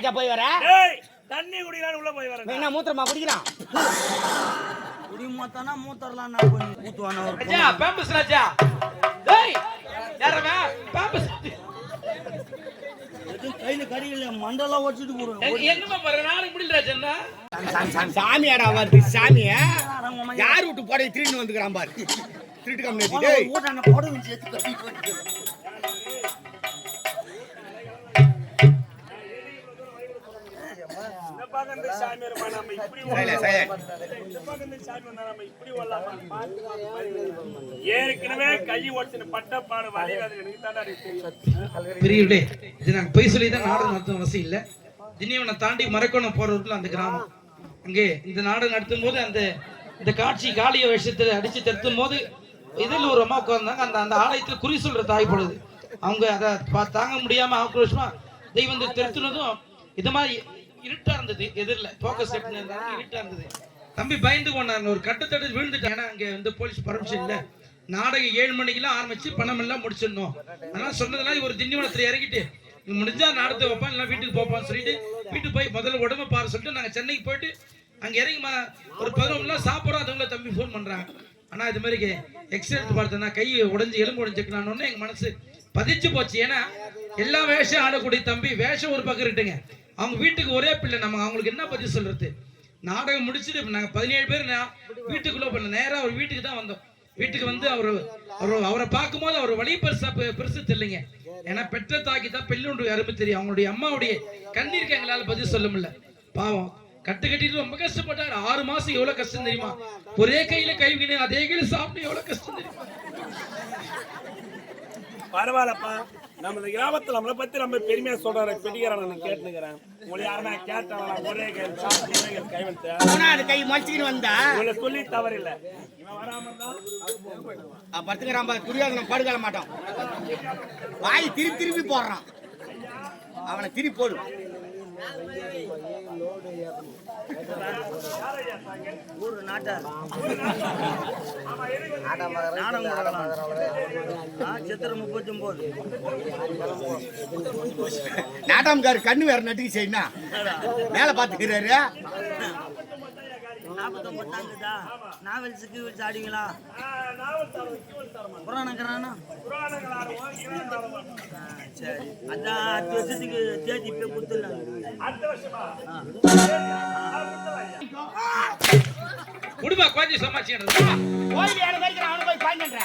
ராஜா போய் வர? டேய் தண்ணி குடிக்கலான்னு உள்ள போய் வரேன் என்ன மூத்திரமா குடிக்கிறான்? குடி மூத்தானா மூத்தரலாம் நான் ஒரு ராஜா பேம்பஸ் ராஜா. டேய் பேம்பஸ் மண்டெல்லாம் வச்சுட்டு போறேன். என்னமா பாரு நாளைக்கு முடியல ராஜா என்ன சாமியாடா வருது சாமிய. யார் விட்டு போட திருட்டு வந்துக்கிறான் பாரு. திருட்டு கம்பெனி டேய் ஊட்டான பக்கம் இந்த சாமி வருமா நம்ம இப்படி சைலண்ட் சைலண்ட் இந்த பக்கம் இந்த சாமி வந்தா நம்ம இப்படி வரலாமா. ஏற்கனவே கை ஒடிச்சின பட்டப்பாடு வழிகாது எனக்கு தாண்டா பெரியவர்களே இது நாங்க பொய் சொல்லி தான் நாடகம் நடத்தும் அவசியம் இல்ல. திண்டிவனை தாண்டி மரக்கோணம் போற ரூட்ல அந்த கிராமம். அங்கே இந்த நாடகம் நடத்தும் போது அந்த இந்த காட்சி காளிய விஷயத்துல அடிச்சு திருத்தும் போது இதில் ஒரு அம்மா உட்கார்ந்தாங்க. அந்த அந்த ஆலயத்துல குறி சொல்ற தாய் பொழுது அவங்க அதை தாங்க முடியாம ஆக்ரோஷமா தெய்வம் திருத்துனதும் இது மாதிரி இருட்டா இருந்தது எதிரில். போக்கஸ் இருட்டா இருந்தது. தம்பி பயந்து கொண்டாங்க ஒரு கட்டத்தட்டு விழுந்துட்டாங்க ஏன்னா அங்க வந்து போலீஸ் பர்மிஷன் இல்ல. நாடகம் ஏழு மணிக்கெல்லாம் ஆரம்பிச்சு பணம் எல்லாம் முடிச்சிடணும். அதனால சொன்னதெல்லாம் இவர் திண்டிவனத்துல இறங்கிட்டு முடிஞ்சா நாடகத்தை வைப்பான் இல்லை வீட்டுக்கு போப்பான்னு சொல்லிட்டு வீட்டுக்கு போய் முதல்ல உடம்ப பாரு சொல்லிட்டு நாங்க சென்னைக்கு போயிட்டு அங்க இறங்கி ம- ஒரு பதினொன்று மணி நேரம் சாப்பிட்றோம் அதுக்குள்ள தம்பி ஃபோன் பண்றாங்க ஆனா இது மாதிரி எக்ஸ்ரே பார்த்தேன்னா கை உடைஞ்சு எலும்பு உடைஞ்சுக்கலான்னு எங்க மனசு பதிச்சு போச்சு. ஏன்னா எல்லா வேஷம் ஆடக்கூடிய தம்பி வேஷம் ஒரு பக்கம் இருக்குங்க. அவங்க வீட்டுக்கு ஒரே பிள்ளை நம்ம அவங்களுக்கு என்ன பதில் சொல்றது? நாடகம் முடிச்சுட்டு நாங்கள் பதினேழு பேர் நா- வீட்டுக்குள்ள பண்ண நேராக அவர் வீட்டுக்கு தான் வந்தோம். வீட்டுக்கு வந்து அவர் அவர் அவரை பார்க்கும்போது அவர் வழி பெருசா பெருசு தெரியலைங்க. ஏன்னா பெற்ற தாக்கி தான் பெண்ணுடைய அருமை தெரியும். அவங்களுடைய அம்மாவுடைய கண்ணீருக்கு எங்களால் பதில் சொல்ல முடியல. பாவம். கட்டு கட்டிட்டு ரொம்ப கஷ்டப்பட்டாரு. ஆறு மாசம் எவ்வளவு கஷ்டம் தெரியுமா? ஒரே கையில கைவினை அதே கையில சாப்பிட்டு எவ்வளவு கஷ்டம் தெரியுமா? பரவாயில்லப்பா. நம்ம இந்த கிராமத்துல நம்மளை பத்தி நம்ம பெருமையா சொல்றாரு பெட்டிக்காரன் நான் கேட்டுக்கிறேன். உங்களை யாருன்னா கேட்டாங்களா ஒரே கைவெழுத்த கை மலிச்சுக்கின்னு வந்தா? உங்களை சொல்லி தவறில்லை. பாரு. துரியோதனம் படுக்கல மாட்டோம். வாய் திருப்பி திருப்பி போடுறான். அவனை திருப்பி போடு. ஊரு நாட்டார் நாடகம் பார்க்கலாம். முப்பத்தி ஒன்பது கண்ணு வேற நட்டுக்கு செய்யணும் மேல பாத்துக்கிறாரு நாற்பத்தொம்பது தாங்குதா? நாவல் சிக்கி வச்சு ஆடிங்களா புராணங்கிறானா புராணங்கள் ஆடுவோம் இவன் ஆடுவோம் சரி அதான் அஞ்சு வருஷத்துக்கு தேதி இப்போ அடுத்த வருஷமா குடும்ப கொஞ்சம் சமாளிச்சு கோயில் ஏழு வரைக்கும் அவனை போய் பாயிண்ட்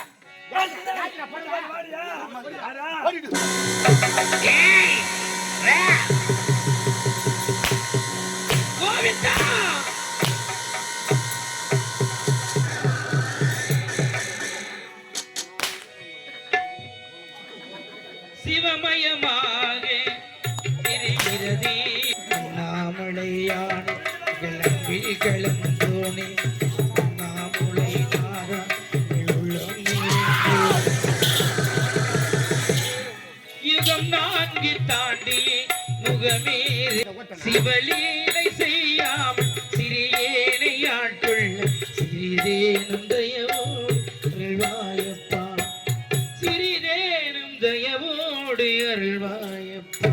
தயவோடு அருள்வாயப்பா.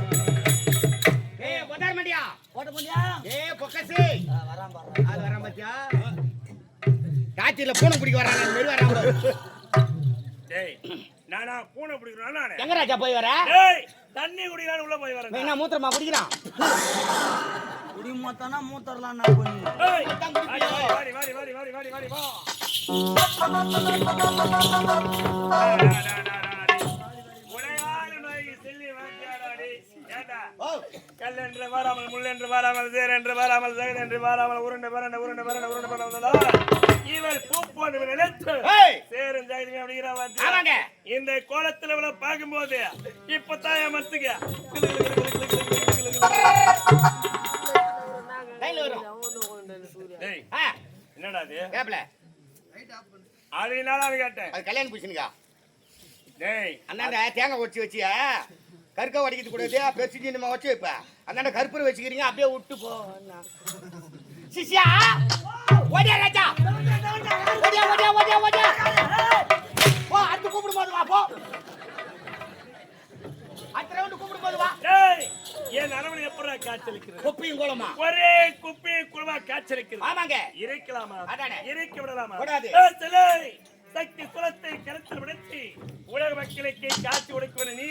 ஏய் மாட்டியா ஓட்ட முடியா ஏய் பொக்கசி. வரான் பாரு அது வரான் பாத்தியா? ராத்திரில பூனை பிடிக்க வரான் மெரு வரான் பாரு. டேய் நானா பூனை பிடிக்கிறேன் நானு. எங்க ராஜா போய் வர? டேய் தண்ணி குடிக்கலான்னு உள்ள போய் வரேன் என்ன மூத்திரமா குடிக்கிறான்? குடி மூத்தானா மூத்தரலாம் நான் டேய் வாடி வாடி வாடி வாடி வாடி வாடி வாடி வா உடையாத நோய்க்கு செல்லி வாங்கியாடாடி. ஏண்டா? கல்லென்று வராமல் முள்ளென்று வராமல் சேரென்று வராமல் சகதென்று வராமல் உருண்டை பரண்ட உருண்டை பரண்ட உருண்டை பரண்ட வந்ததால் இவள் பூப்போடு நினைத்து! சேரும் ஜாகிரதை அப்படிங்கிற. இந்த கோலத்துல இவளை பார்க்கும்போது இப்பதான் என் மத்துக்க என்னடா அதனால அவன் கேட்டேன். அது கல்யாணம் பூசணிக்கா டேய் அந்தாண்ட தேங்காய் உடச்சி வச்சியா? கருக்க உடைக்கிறது கூடாது பெருசு நம்ம வச்சு வைப்ப. அந்தாண்ட கருப்பூரை வச்சுக்கிறீங்க அப்படியே விட்டு போ சிஷ்யா ஓடியா ராஜா. ஓடியா ஓடியா ஓடியா ஓடியா. போ அடுத்து கூப்பிடும் போது வா போ. அடுத்த ரவுண்டு கூப்பிடும் போது வா. என் அரவணை எப்படா காய்ச்சலிக்கிறது? குப்பியும் கோலமா? ஒரே குப்பி குழுவா காய்ச்சலிக்கிறது. ஆமாங்க. இறைக்கலாமா. இறைக்க விடலாமா? விடாது. சக்தி குலத்தை கருத்தில் விடுத்தி உலக மக்களுக்கு காட்சி உடைக்குவன நீ.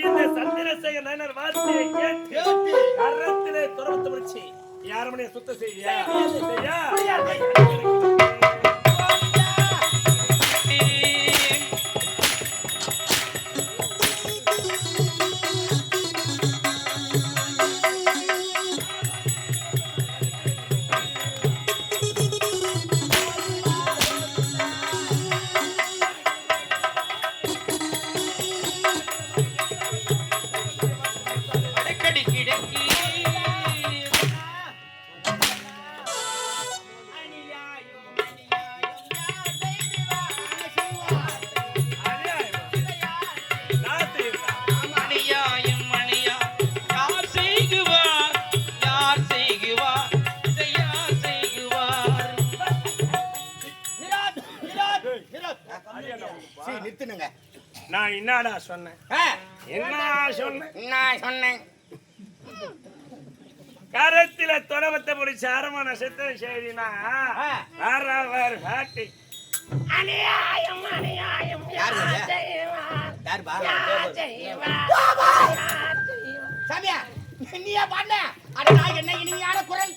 இந்த சந்திரசேகர் நயனர் வார்த்தையை கேட்டு. கரத்திலே துறவத்து முடிச்சு யாருமனைய சுத்த செய்யா? நான் என்னடா சொன்னேன்? ஆ, என்ன சொன்னேன்? நான் சொன்னேன். கரத்தில தொடவத்தை முடிச்ச அரமண சித்த செய்தினா ஆ. வரவர் காட்டி. அநியாயம் அநியாயம்? சாமியா நீயா பாடின? அட நான் என்ன இனிமையான குரல்.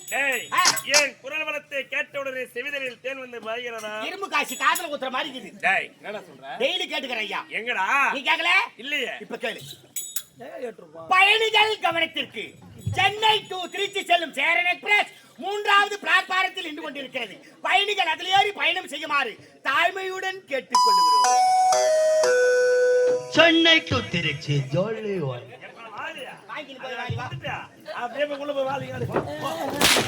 ஏன் குரல் வளத்தை கேட்டவுடனே செவிதலில் தேன் வந்து பாய்கிறதா? இரும்பு காசு காதுல குத்துற மாதிரி இருக்குது. டேய் என்னடா சொல்ற? டெய்லி கேட்டுக்கிறேன் ஐயா. எங்கடா? நீ கேட்கல இல்லையே. இப்ப கேளு. பயணிகள் கவனத்திற்கு சென்னை டு திருச்சி செல்லும் சேரன் எக்ஸ்பிரஸ் மூன்றாவது பிளாட்பாரத்தில் நின்று கொண்டிருக்கிறது. பயணிகள் அதில் ஏறி பயணம் செய்யுமாறு தாழ்மையுடன் கேட்டுக்கொள்கிறோம். சென்னை டு திருச்சி ஜோலி அப்படியே உள்ள போய்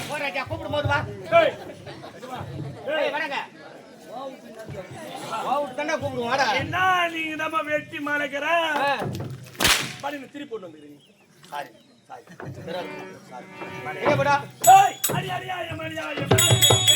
போ ராஜா கூப்பிடும் போது வா. வரங்க என்ன நீங்க நம்ம வெட்டி மலைக்கிற பண்ணி திருப்பி கொண்டு வந்துருக்கீங்க சாரி அடி அடி அடி அடி அடி.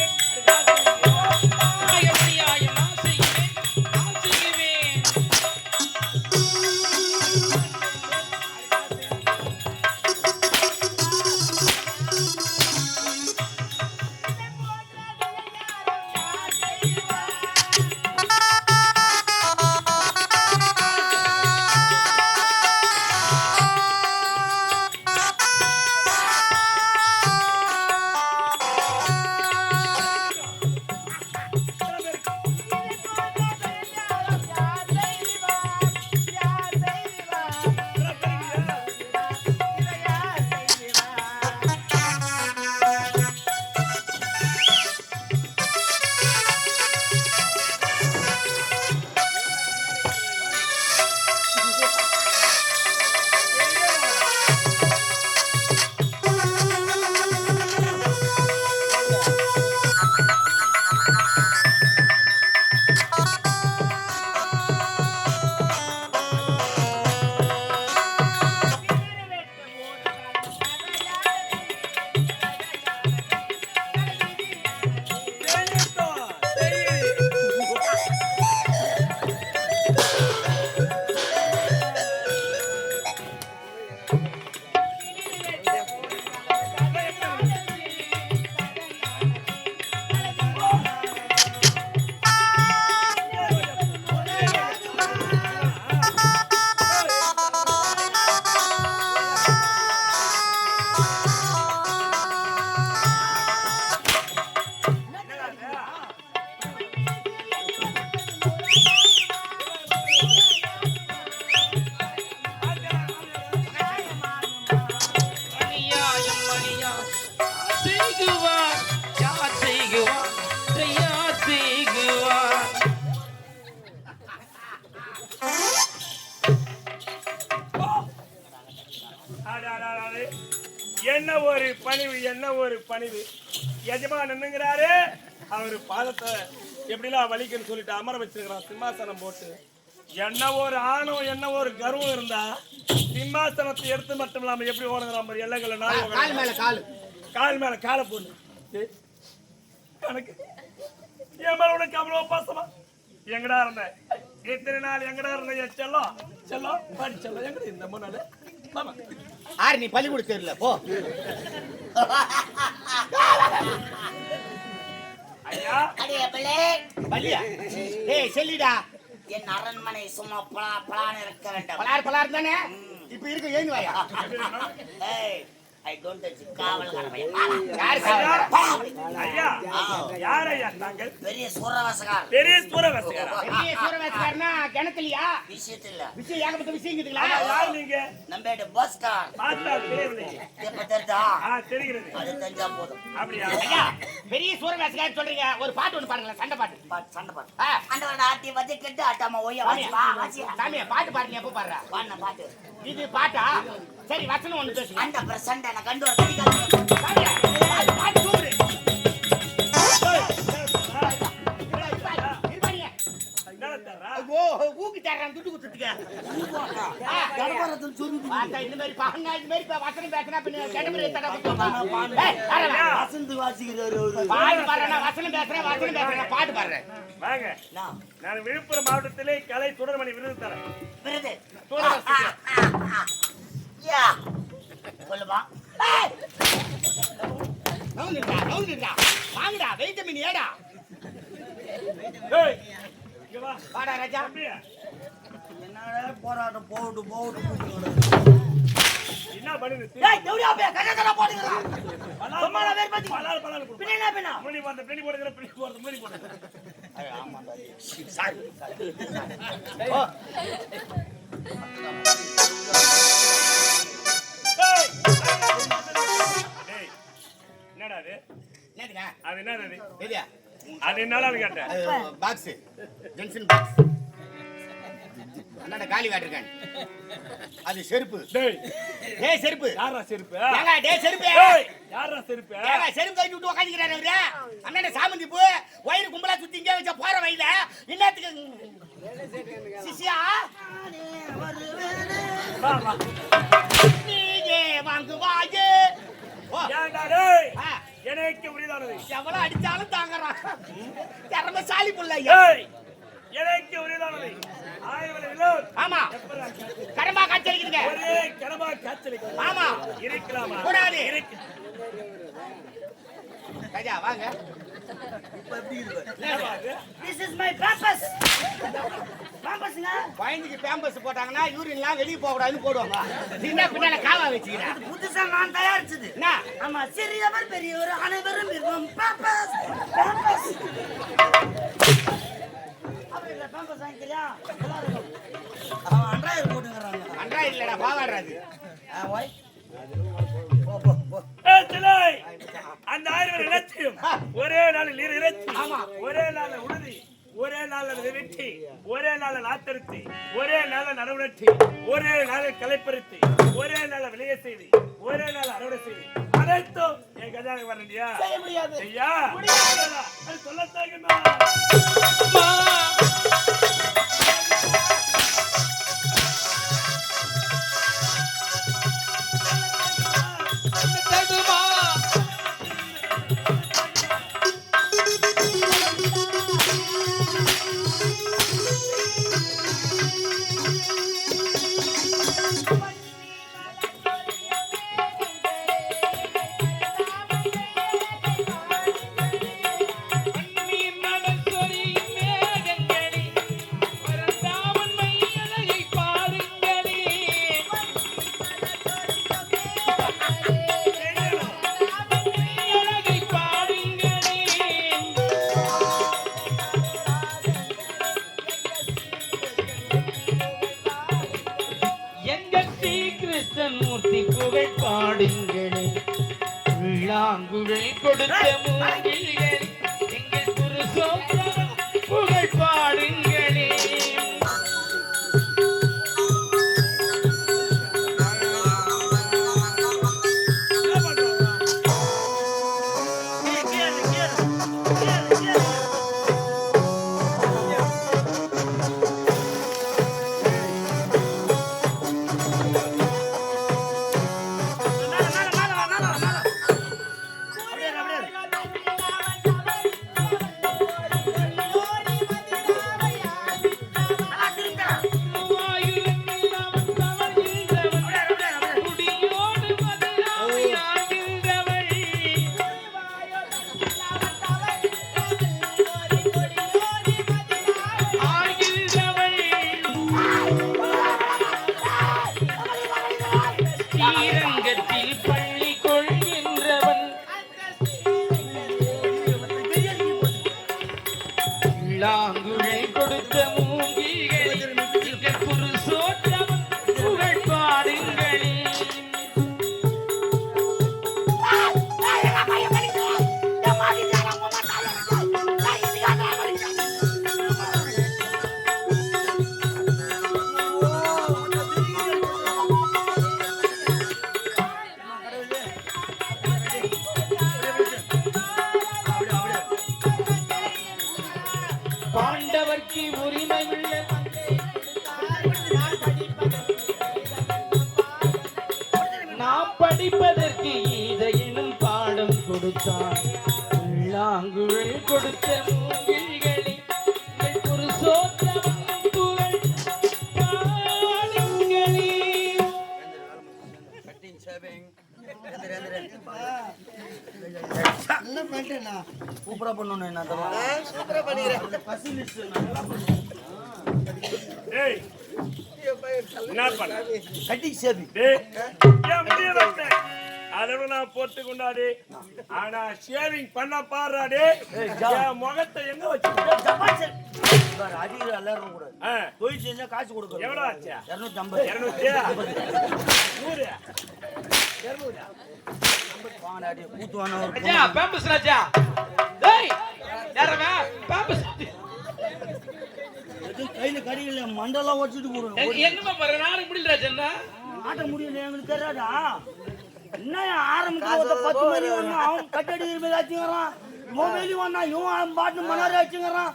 எப்படிலாம் வலிக்குன்னு சொல்லிட்டு அமர வச்சிருக்கிறான் சிம்மாசனம் போட்டு. என்ன ஒரு ஆணவம் என்ன ஒரு கர்வம் இருந்தா சிம்மாசனத்தை எடுத்து மட்டும் இல்லாம எப்படி ஓடுங்கிறான் மாதிரி எல்லைகளை நாய் கால். மேல கால். கால் மேல காலை போடு. ஏய், கணக்கு. என் மேல உனக்கு அவ்வளவு பாசமா எங்கடா இருந்த? இத்தனை நாள் எங்கடா இருந்த? என் செல்லம் செல்லம் பாடி செல்லம் எங்கடா இந்த நாள் மாமா. ஆறு நீ பள்ளிக்கூட தெரியல போ. ஏய் சொல்லிடா. என் அரண்மனை சும்மா பலா பலான்னு இருக்க வேண்டும். பலார் பலார் தானே? இப்ப இருக்கு ஏன் வாயா ஏய். ஐ டோன்ட் டச் காவல்காரன் யாரு காவல்காரன்? ஐயா யார்? ஐயா தாங்கள்? பெரிய சூரவாசகார் பெரிய சூரவசகரா பெரிய சூரவேசக்காரனா கிணத்துலயா? விஷயத்துல விஷயம் ஏகப்பட்ட விஷயங்குதுங்களா யார் நீங்க? தெரிஞ்சா ஆ தெரிகிறது. அது தெரிஞ்சா போதும். அப்படியா? ஐயா பெரிய சொல்றீங்க. ஒரு பாட்டு ஒண்ணு பாருங்களேன் சண்டை பாட்டு. பாட்டு சண்டை பாட்டு. ஆ, ஆண்டவன் ஆட்டி வச்சு கெட்டு ஆட்டாம சாமி, வாசி வா வாசி சாமி பாட்டு பாருங்க எப்ப பாடுற? வாண்ண பாட்டு. இது பாட்டா? சரி வசனம் ஒண்ணு பேசுங்க. அந்த பிரசண்ட நான் கண்டு வர ஊக்கு தர்றான் துட்டு குத்துட்டுக்க இந்த மாதிரி பாருங்க இந்த மாதிரி வசனம் பேசினா பின்ன? வசந்து வாசிக்கிறாரு. பாட்டு பாடுறேன் வசனம் பேசுறேன் வசனம் பேசுறேன் பாட்டு பாடுறேன் வாங்க. நான் விழுப்புரம் மாவட்டத்திலே கலை சுடர்மணி விருது தரேன். விருது. சொல்லுமா. நவுந்துடா நவுந்துடா வாங்கடா வெயிட்ட ஏடா வாடா ராஜா என்னடா போராட்டம் போட்டு போட்டு என்ன பண்ணுது ஏய் தேவடியா பே கண்ணதல போடுங்கடா சும்மா வேற பத்தி பலால் பலால் பின்ன என்ன பின்ன முடி போறது பிடி போறது என்னடா அது? அது என்னது அது? எதியா அது என்னடா கேட்டேன். அது பாக்ஸ் ஜென்சன் பாக்ஸ் அண்ணாட காலி வாட்டிருக்கான். அது செருப்பு. டேய். டேய் செருப்பு. யாரா செருப்பு? ஏங்க டேய் செருப்பு. யாரா செருப்பு? ஏங்க செருப்பு கட்டி விட்டு உட்காந்துக்கிறாரு அவரு. அண்ணாட சாமந்தி பூ. வயிறு கும்பலா சுத்தி இங்கே வச்ச போற வயல என்னத்துக்கு சிசியா வா வா நீயே வாங்கு வாயே. ஓ ஏன்டா டேய்? ஆ, எனக்கு உரிதானது? எவ்வளவு அடிச்சாலும் தாங்கறான் திறமசாலி புள்ள ஐயா. ஏய் எனக்கு வினோத் ஆமா. எப்படா காய்ச்சல்? கடம்பா காய்ச்சலிக்குதுங்க ஒரே கடமா காய்ச்சல் ஆமா. இருக்கலாமா. கூடாது. இருக்கு. ராஜா வாங்க. மை பாம்பஸ் போட்டாங்கன்னா யூரின்லாம் வெளியே போக கூடாதுன்னு போடுவாங்க. நீங்க பின்னால காவா வச்சுக்கிறேன் புதுசா நான் தயாரிச்சது. ஆமா சிறியவர் பெரியவர் அனைவரும் விரும்பும் பாம்பஸ் பாம்பஸ் அப்படி இல்ல பாம்பஸ் இருக்கும். அவன் அன்றாயிரம் போட்டுங்கிறாங்க அன்றா இல்லடா பாவாடுறாது! அந்த ஆயிரம் இலட்சியம் ஒரே நாளில் இரு இறைச்சி. ஆமா. ஒரே நாள் உறுதி ஒரே நாள் வெற்றி. ஒரே நாள் நாத்தரித்து ஒரே நாள் நடவுணர்ச்சி ஒரே நாள் கலைப்பருத்தி. ஒரே நாள் விளைய செய்தி. ஒரே நாள் அறுவடை செய்தி. அனைத்தும் என் கஜானை வரண்டியா செய்ய முடியாது. ஐயா! அது கொடுத்த மூங்கில்களே. என்ன பண்ணிட்டேன்னா சூப்பரா பண்ணணும் என்ன சூப்பரா பண்ணிக்கிறேன் டேய் என்ன பண்ண? கட்டிங் ஷேவிங் டேய் ஏன் முடிய நான் போட்டு கொண்டாடி ஆனா ஷேவிங் பண்ண பாடுறா என் முகத்தை எங்க வச்சு அடிக்கிற எல்லாரும் கூட ஆ, தொழில் செஞ்சா காசு கொடுக்கணும் எவ்வளவு ஆச்சா இருநூத்தி ஐம்பது இருநூத்தியா நூறு பேம்பஸ் ராஜா. டேய் பேம்பஸ். கையில கடிக்கல மண்டெல்லாம் வச்சுட்டு போடுவேன் என்னமா பாரு நாளைக்கு முடியல ராஜா ஆட்ட முடியல எங்களுக்கு தெரியாதா? என்ன ஆரம்பிக்க ஒரு பத்து மணி வரணும் அவன் கட்டடி ஏதாச்சுங்கிறான் மொபைல் வந்தா இவன் பாட்டு மணி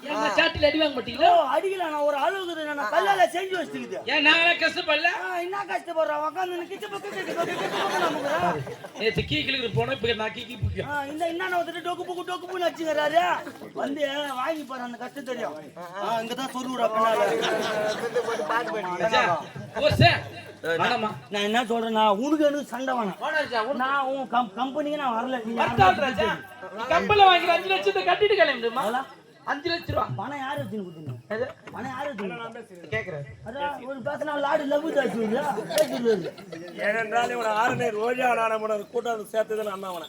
என்ன சாட்டில் அடி வாங்க மாட்டீங்களா? ஓ அடிக்கல நான் ஒரு அளவுக்கு நான் கல்லால செஞ்சு வச்சுக்குது ஏன் நாங்களே கஷ்டப்படல என்ன கஷ்டப்படுறான் உட்காந்து கிச்சு பக்கம் கிச்சு பக்கம் கிச்சு பக்கம் நமக்குறான் நேற்று கீ கிளிக்கு போனோம் இப்போ நான் கீ கீ பிடிக்கும். ஆ, இந்த என்ன வந்துட்டு டொக்கு புக்கு டொக்கு புன்னு வச்சுக்கிறாரு. வந்து வாங்கி பாரு அந்த கஷ்டம் தெரியும். ராஜா ஓர் சார் வேணாமா நான் என்ன சொல்றேன்னா உனக்கு எனக்கு சண்டை வேணாம். நான் உன் கம் கம்பெனிக்கு நான் வரல. கப்பல்ல வாங்கிற அஞ்சு லட்சத்தை கட்டிட்டு கிளம்பிடுமா அஞ்சு லட்ச ரூபா. பணம் யாரு வச்சுன்னு கொடுத்தீங்க? பணம் யாரு வச்சுன்னு கேக்குறேன். அதான் ஒரு பேசினா லாடு லவ் தாச்சு ஏனென்றால் இவனை ஆறுநே ரோஜா நாடமுடன் கூட்டம் சேர்த்தது நான் தான் அவனை.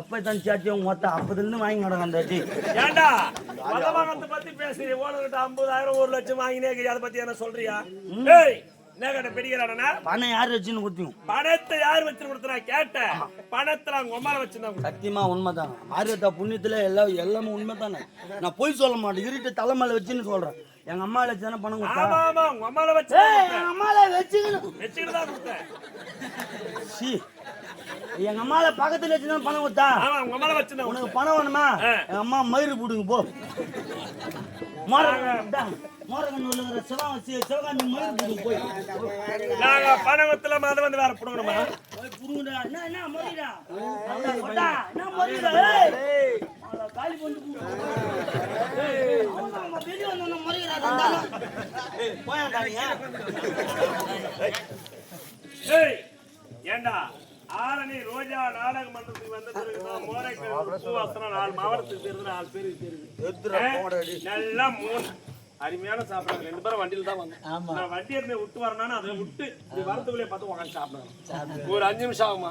எப்ப தான் சாத்தியம் மொத்தம் அப்பதுல இருந்து வாங்கி நடக்கும் அந்த ஏண்டா? பத்தி பேசி ஓனர்கிட்ட ஐம்பதாயிரம் ஒரு லட்சம் வாங்கினே அதை பத்தி என்ன சொல்றியா? ஏய் என்ன கட்ட பணம் யாரு வச்சுன்னு கொடுத்தீங்க? பணத்தை யார் வச்சு கொடுத்தா கேட்டேன். பணத்தை அவங்க உமால வச்சிருந்தாங்க சத்தியமா உண்மைதான். ஆரியத்தா புண்ணியத்துல எல்லாம் எல்லாமே உண்மை தானே நான் பொய் சொல்ல மாட்டேன். இருட்டு தலைமையில வச்சுன்னு சொல்றேன். எங்க அம்மா வச்சு தானே பணம் கொடுத்தா? ஆமா ஆமா. உங்க உமால வச்சு எங்க அம்மால வச்சுக்கணும் வச்சுக்கிட்டு தான் கொடுத்தேன். சீ. எங்க அம்மால பக்கத்துல வச்சு தானே பணம் கொடுத்தா? ஆமா உங்க வச்சிருந்தாங்க உனக்கு பணம் வேணுமா. எங்க அம்மா மயிறு போடுங்க போ. மோரகன் மோரகன் இருக்கிற சிவம் வச்சு சிவகாந்தி மயிறு போடுங்க போய். நாங்க பணத்துல அதை வந்து வேற புடுங்கணுமா? புடுங்கடா. என்ன என்ன மொழிடா? மொழிடா? காலி பண்ணி வெளியே நீங்க ஏய் ஏண்டா? ஆரணி ரோஜா நாடக மன்றத்துக்கு வந்த பிறகு நான் மோரைக்கு பூவாசனம் நாலு மாவட்டத்துக்கு தெரிஞ்சு நாலு பேருக்கு தெரியுது நல்லா மூணு. அருமையான சாப்பிடுறாங்க ரெண்டு பேரும் வண்டியில தான் வந்தேன் நான் வண்டி இருந்து விட்டு வரணும்னா அதை விட்டு வரத்துக்குள்ளே பார்த்து உட்காந்து சாப்பிடுறேன். ஒரு அஞ்சு நிமிஷம் ஆகுமா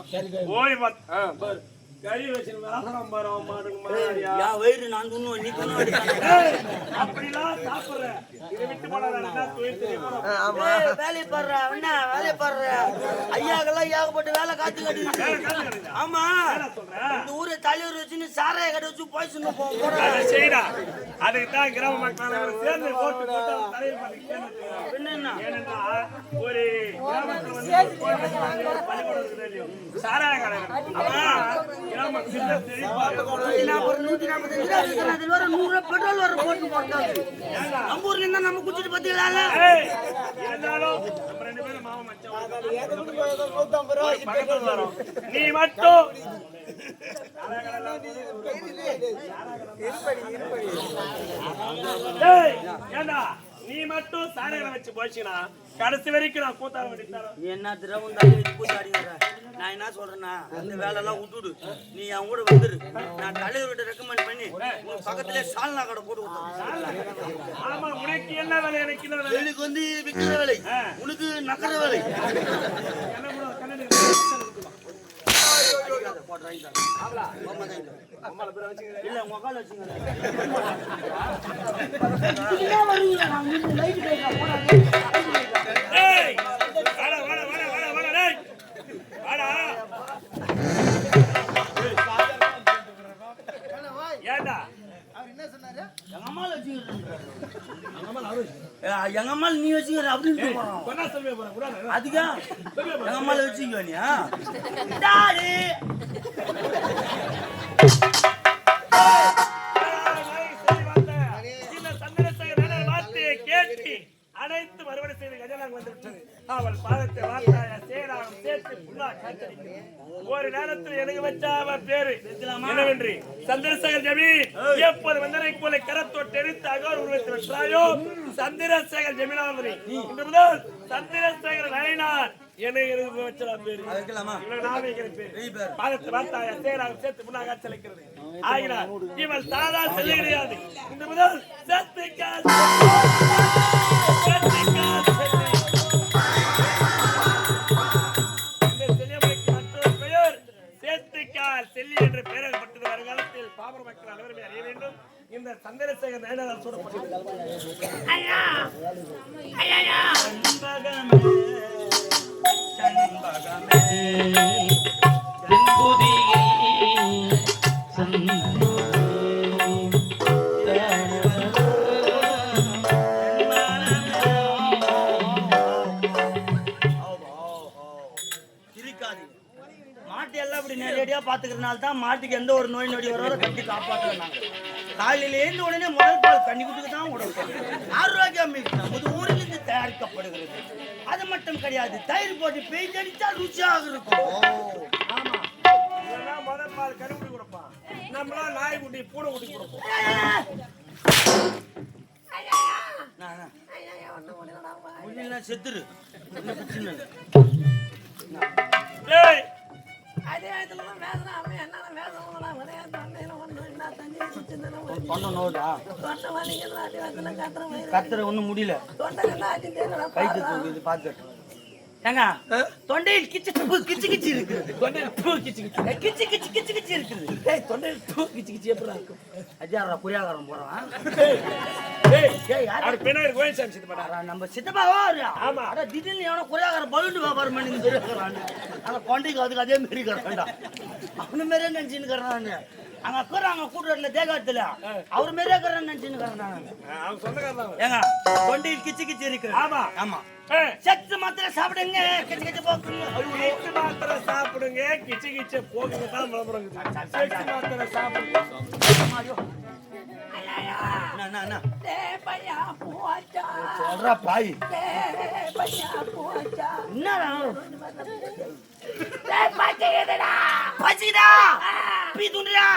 போய் பார்த்து. ஆ, பாரு. கறி வச்சு வாசனம் பாரு அவன் மாட்டுக்கு மாறியா யா வயிறு நான் துண்ணும் நீ துண்ணும் அப்படிலாம் சாப்பிடுற. இதை விட்டு போனா தொழில் தெரியுமா. ஏய், வேலையை பாடுற என்ன? வேலையை பாடுற? ஐயாக்கெல்லாம் ஏகப்பட்ட வேலை காத்து கட்டி ஆமா. இந்த ஊரை தலைவர் வச்சுன்னு சாராய கடை வச்சு போய் சொன்ன போற அதை செய்டா. அதுக்கு தான் கிராம மக்கள் சேர்ந்து ஓட்டு போட்டு அவன் தலைவர் பதவிக்கு தேர்ந்தெடுக்கிறாங்க. பின்ன என்ன? ஏனென்றால் ஒரு கிராமத்துல வந்து சாராய கடை இருக்கு. நூத்தி நாற்பது நூத்தி நாற்பத்தஞ்சு ரூபா வர நூறு ரூபா பெட்ரோல் வர போட்டு போட்டாங்க நம்ம ஊர்ல இருந்தா நம்ம பாத்தீங்களா நீ மட்டும் ஏண்டா? நீ மட்டும் சாரைகளை வச்சு போச்சுனா கடைசி வரைக்கும் நான் கூத்தாட வேண்டியது நீ என்ன திரவம் வச்சு பூச்சி அடிக்கிற நான் என்ன சொல்றேன்னா அந்த வேலையெல்லாம் விட்டுடு. நீ என் கூட வந்துரு. நான் தலைவர்கிட்ட ரெக்கமெண்ட் பண்ணி உங்க பக்கத்துல சால்னா கடை போட்டு கொடுத்தேன் ஆமா உனக்கு என்ன வேலை எனக்கு என்ன வேலை? எனக்கு வந்து விக்கிற வேலை. உனக்கு நக்கற வேலை. இல்ல உங்க அக்கால வச்சுங்க எங்க அம்மால நீ வச்சுக்கிற அப்படின்னு அதுக்கா? எங்க அம்மால வச்சுக்கோ நீ அனைத்து மறுபடி செய்து கஜனாங்க வந்து விட்டது அவள் பாதத்தை வார்த்தாய சேர்த்து புல்லா ஒரு நேரத்தில் எனக்கு வச்சா கிராம பேரு? என்னவென்று? சந்திரசேகர் ஜமீன் எப்போது வந்தனை போல கரத்தொட்டு எடுத்து அகோர் உருவத்தை வெற்றாயோ சந்திரசேகர் ஜமீன் இன்று முதல் சந்திரசேகர் நயினார் என்ன இருக்கு வச்சா பேரு? பாதத்தை பார்த்தாயா சேராக சேர்த்து முன்னாக செலுக்கிறது ஆகினார் இவள் சாதா செல்ல கிடையாது. இன்று முதல் காலையில எழுந்த உடனே முதல் பால் கன்னிக்குட்டிக்கு தான் கொடுக்கும் ஆரோக்கியம் நமது ஊரிலிருந்து தயாரிக்கப்படுகிறது. அது மட்டும் கிடையாது தயிர் போட்டு பெய் ருச்சியாக இருக்கும். ஆமா. முதல் பால் கருங்குடி கொடுப்பான். நம்மளாம் நாய்க்குட்டி பூனை குட்டி கொடுப்போம். செத்துரு. பிரச்சனை? ஒண்ணு கத்துற ஒண்ணும் முடியல. தொண்டை எல்லாம் அடி தெரியல கை தூக்கு இது பார்த்து ஏங்க தொண்டையில் கிச்சு கிச்சு கிச்சு கிச்சு இருக்குது. தொண்டையில் பூ கிச்சு கிச்சு கிச்சு கிச்சு கிச்சு கிச்சு இருக்குது. டேய் தொண்டையில் பூ கிச்சு கிச்சு எப்படி இருக்கும்? அஜாரா புரியாகாரம் போறான். சித்து நம்ம சித்தப்பாவா ஆமா. அட திடீர்னு எவனோ குறையாகாரம் பலூன் வியாபாரம் பண்ணி இருக்கிறான். அந்த கொண்டைக்கு அதுக்கு அதே மாரி இருக்கிறான்டா. அவனு மாரியே நினைச்சுன்னு இருக்கிறான் அங்க இருக்கிறாங்க கூட்டுறதுல தேகாத்துல அவர் மாரியே இருக்கிறான்னு நினைச்சுன்னு இருக்கிறான் ஏங்க தொண்டையில் கிச்சு கிச்சு இருக்கு ஆமா. ஆமா. சத்து மாத்திரை சாப்பிடுங்க கிச்சு கிச்சு போக்குங்க. கிச்சு மாத்திரை சாப்பிடுங்க கிச்சு கிச்சு போகுங்க தான் விளம்பரம் கிச்சு மாத்திரை சாப்பிடுங்க. என்ன, என்ன, சொல்றா பாய். என்னடா பசிக்குதா? பீ துண்டுடா.